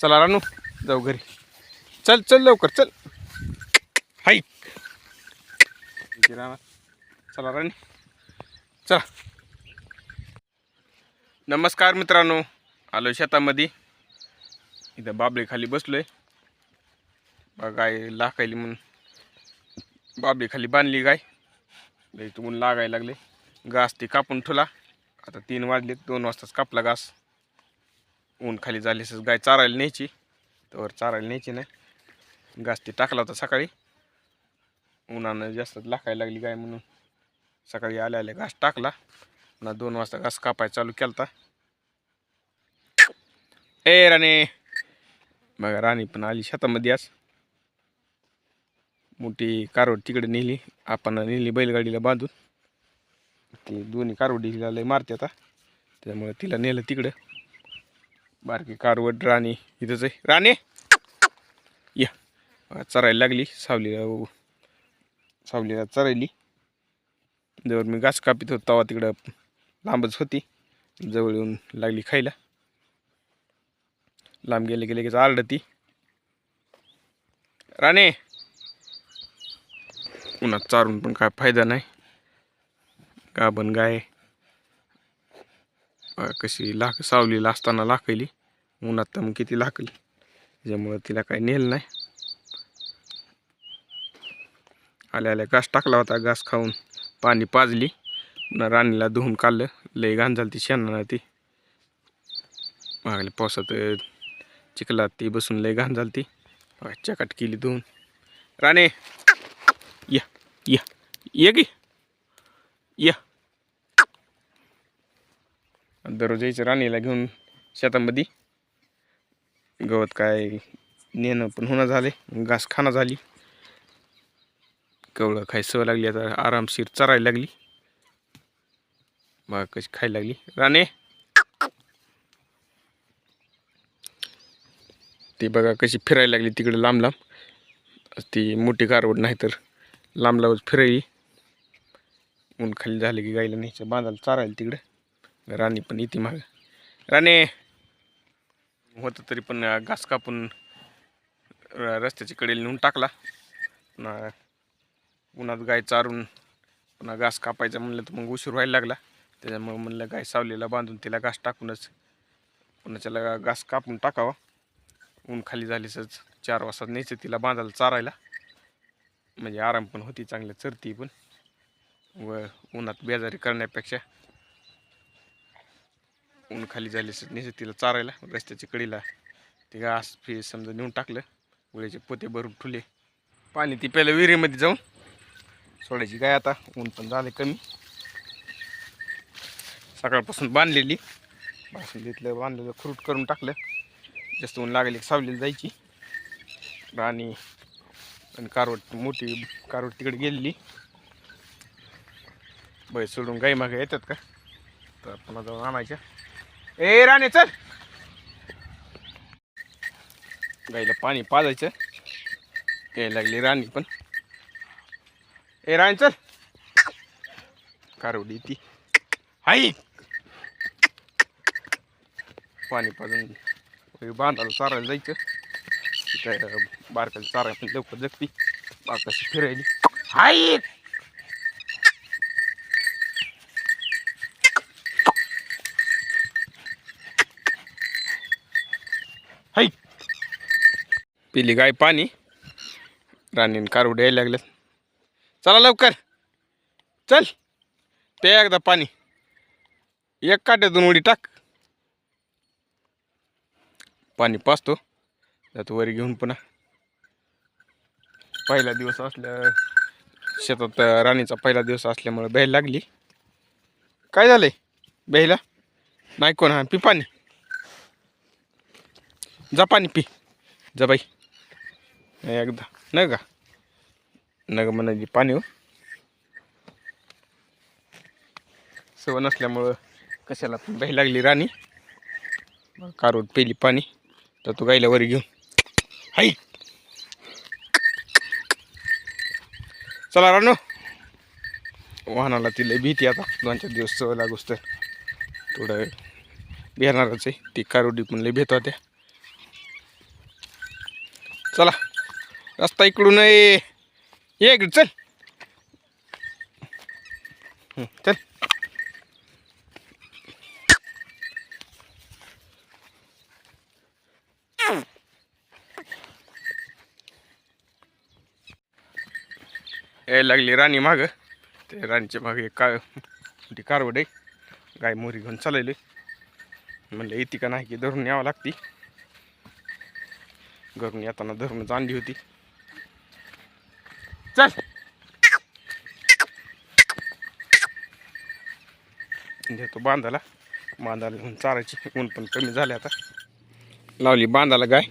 चला रानू जाऊ घरी. चल चल लवकर चल. हाय. इथे चला राणी. चला. नमस्कार मित्रांनो. आलो शेतामध्ये. इथं बाबळे खाली बसलोय. बा गाय लाकायली म्हणून. बाबळी खाली बांधली गाय. लई ऊन लागायला लागले घास ती कापून ठेवला. आता तीन वाजले दोन वाजताच कापला घास. ऊन खाली झालीस गाय चारायला न्यायची. तर चारायला न्यायची नाही. घास टाकला होता सकाळी. उन्हानं जास्त लाखायला लागली गाय म्हणून. सकाळी आल्या आल्या घास टाकला. पुन्हा दोन वाजता घास कापायला चालू केलता. ए राणे! बघा राणी पण आली शेतामध्ये आज. मोठी कारवड तिकडे नेली. आपण नेली बैलगाडीला बांधून. ती दोन्ही कारवडीला लय मारते आता त्यामुळे तिला नेलं तिकडं. बारकी कारवट राणी. इथंच आहे. राणे! या. चरायला लागली. सावलीला सावलीला चरायली. जवळ मी घास कापित होतो तेव्हा तिकडं लांबच होती. जवळ येऊन लागली खायला. लांब गेले गेले लगेच आरडती. राणे! उन्हात चारून पण काय फायदा नाही. गाभण गाय. कशी लाख सावलीला असताना लाकली उन्हात तर मग किती लाकली त्याच्यामुळं तिला काही नेलं नाही. आल्या आल्या घास टाकला होता घास खाऊन पाणी पाजली. पुन्हा राणीला धुवून काढलं. लई घाण झाली ती शेणानं ती. मागल्या पावसात चिखलात ती बसून लई घाण झाली ती. चकाट केली धुवून. राणे! या या ये की. या. दररोज यायचं राणीला घेऊन शेतामध्ये. गवत काय नेणं पण होणं झाले घास खाणं झाली. कवळं खाय सवय लागली आता. आरामशीर चरायला लागली. बघा कशी खायला लागली. राणे. ती बघा कशी फिरायला लागली तिकडे लांब लांब. ती मोठी कारवड नाही तर लांब लांबच फिरायली. ऊन खाली झालं की गायला न्यायचं. बांधायला चारायला तिकडे. राणी पण येते माग. राणे. होतं तरी पण घास कापून रस्त्याची रस्त्याच्या कडेला नेऊन टाकला. पुन्हा उन्हात गाय चारून पुन्हा घास कापायचा म्हणलं तर मग उशीर व्हायला लागला. त्याच्यामुळे म्हणलं गाय सावलीला बांधून तिला घास टाकूनच पुन्हा त्याला घास कापून टाकावा. ऊन खाली झालीसच चार वाजता न्यायचं तिला बांधायला चारायला. म्हणजे आराम पण होती चांगलं चरती पण. व उन्हात बेजारी करण्यापेक्षा ऊन खाली झालीस न्यायचं तिला चारायला रस्त्याच्या कडीला. ते घास फी समजा नेऊन टाकलं गोळ्याचे पोते भरून ठुले पाणी ती प्यायला विहिरीमध्ये जाऊन सोडायची. गाय आता? ऊन पण झाले कमी. सकाळपासून बांधलेली. बासुंदीतलं बांधलेलं फ्रूट करून टाकलं. जास्त ऊन लागले की सावलीला जायची. आणि कारवट मोठी कारवट तिकडे गेलेली. बैल सोडून गाई मागे येतात का? तर आपण जाऊन आणायच्या. ए राणे चल. गाईला पाणी पाजायचं. यायला लागली राणी पण. ए राणी चल. कारवडी ती. हाई पाणी पाजून वगैरे बांधायला चारायला जायचं. तिथं बारकाची चारायला पण लवकर जगती. बारकाशी फिरायली. हाई हाई पिली गाय पाणी. राणीन कारवड यायला लागल्यात. चला लवकर. चल. पे एकदा पाणी. एक काट्यातून उडी टाक. पाणी पाचतो. त्यात वर घेऊन पुन्हा. पहिला दिवस असल्या शेतात राणीचा पहिला दिवस असल्यामुळे बेल लागली. काय झालंय? बेहला नाही कोण? हा पी पाणी. जा पाणी पी. जा बाई. एकदा. नाही का? नग म्हणायची पाणी हो. सवय नसल्यामुळं कशाला पण बाई लागली राणी. कारवत पेली पाणी तर तू गायला वर घेऊन. हाई चला रानो वाहनाला तिला भीती आता. दोन चार दिवस सवय लागूस तर. थोडं भेटणारच आहे. ती कारोडी पण लय भेट होत्या चला. रस्ता इकडून ये. ये इकडे चल. चल. यायला लागली राणी माग. ते राणीच्या मागे का ती कारवड आहे. गाय मोरी घेऊन चालवली म्हणलं येते का नाही की धरून यावं लागती. घरून येताना धरूनच आणली होती चल देतो बांधाला. बांधाला घेऊन चारायची. ऊन पण कमी झाले आता. लावली बांधाला गाय.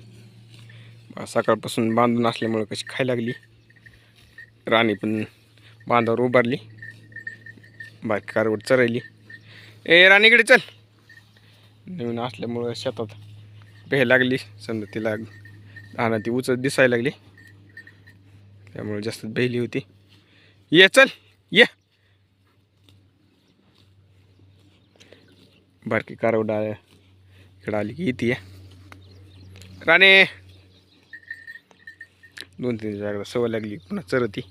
सकाळपासून बांधून असल्यामुळं कशी खायला लागली. राणी पण बांधावर उभारली. बाकी कारवड चरायली. ए राणीकडे चल. नवीन असल्यामुळं शेतात भेह लागली. समजा तिला राहणं ती उचत दिसायला लागली. त्यामुळे जास्त बेहली होती. ये चल. ये बारकी कारवडा इकडं आली की येते राणे! दोन तीन जागेला सवय लागली पुन्हा चरती.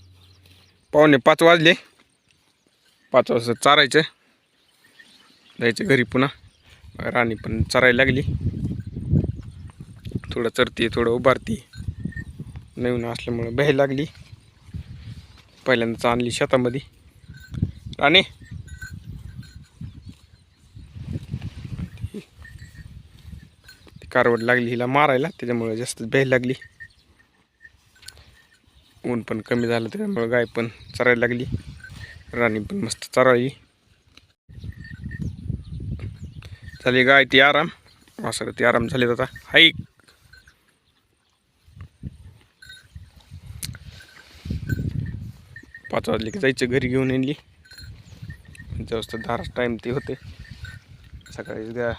पाहुणे पाच वाजले. पाच वाजता चारायचं. जायचं घरी पुन्हा. राणी पण चरायला लागली. थोडं चरती थोडं उभारती. नवीन असल्यामुळं बहायला लागली. पहिल्यांदाच आणली शेतामध्ये. राणी ती कारवड लागली हिला मारायला त्याच्यामुळे जास्त बहायला लागली. ऊन पण कमी झालं त्याच्यामुळे गाय पण चरायला लागली. राणी पण मस्त चरायली. झाली गाय ती आराम. वासर ती आराम झाली आता. हाई पाच वाजले की जायचं घरी घेऊन येणली. जास्त धारा टाईम ते होते. सकाळी गा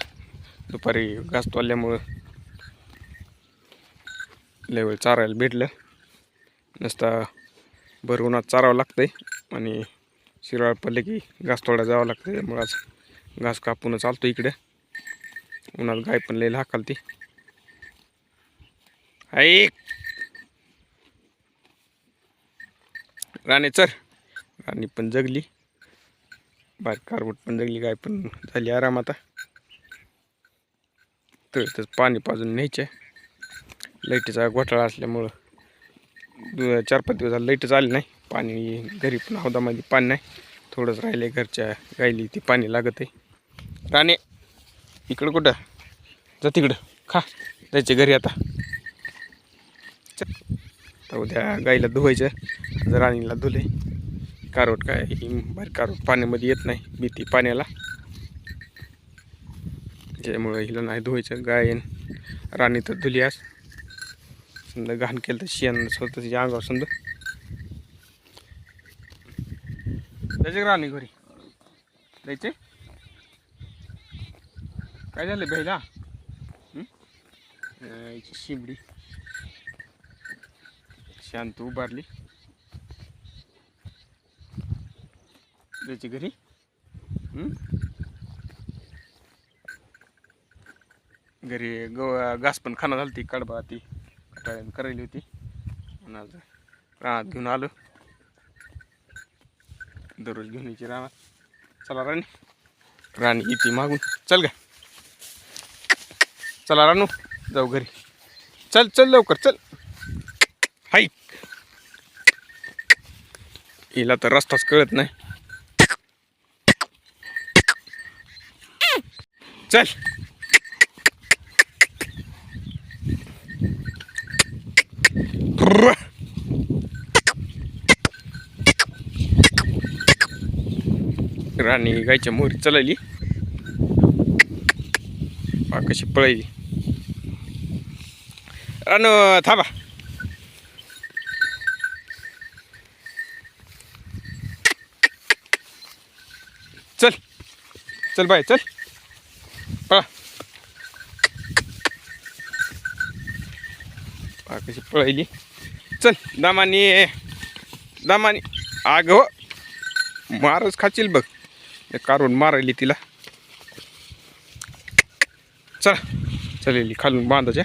दुपारी घास तोडल्यामुळं लेवल चारायला भेटलं. नसता भर उन्हात चारावं लागतंय आणि शिराळ पडले की घास तोडा जावं लागतं त्यामुळं आज घास कापून चालतो इकडे. उन्हात गाय पण लई हाकालती ऐक राणे चर राणी पण जगली. बाहेर कारवट पण जगली. गाय पण झाली आराम आता. तळतच पाणी पाजून न्यायचे. लाईटीचा घोटाळा असल्यामुळं दु- चार पाच दिवस झाले लाईटच आली नाही. पाणी घरी पण हौदामध्ये पाणी नाही. थोडंच राहिले घरच्या गायली ती पाणी लागत आहे राणे इकडं कुठं? जा तिकडं. खा जायचे घरी आता. तर उद्या गाईला धुवायचं. जर राणीला धुले. कारवट काय ही बारीक कारवट पाण्यामध्ये येत नाही. भीती पाण्याला. त्याच्यामुळं हिला नाही धुवायचं. गायन राणी तर धुली आज. समजा घाण केलं तर शेण स्वतः तिच्या अंगावर समजा. जायचे राणी घरी? जायचे? काय झालं बहिला याची शिबडी शांत उभारली. जायची घरी हं? घरी ग घास पण खाना झाली ती कडबा ती कटाळ्यानं करायली होती. आज रानात घेऊन आलो. दररोज घेऊन यायची रानात. चला राणी. राणी इथे मागून. चल गा. चला रानू जाऊ घरी. चल चल लवकर चल. हाय. हिला तर रस्ताच कळत नाही. चल. आणि गायच्या मोहरी चलायली. कशी पळायली. रानू थांबा. चल चल बाय चल. पळा. कशी पळायली. चल दामानी दामानी. आग हो. मारच खाचील बघ. कारून काढून मारायली तिला. चला चलेली खालून बांधायच्या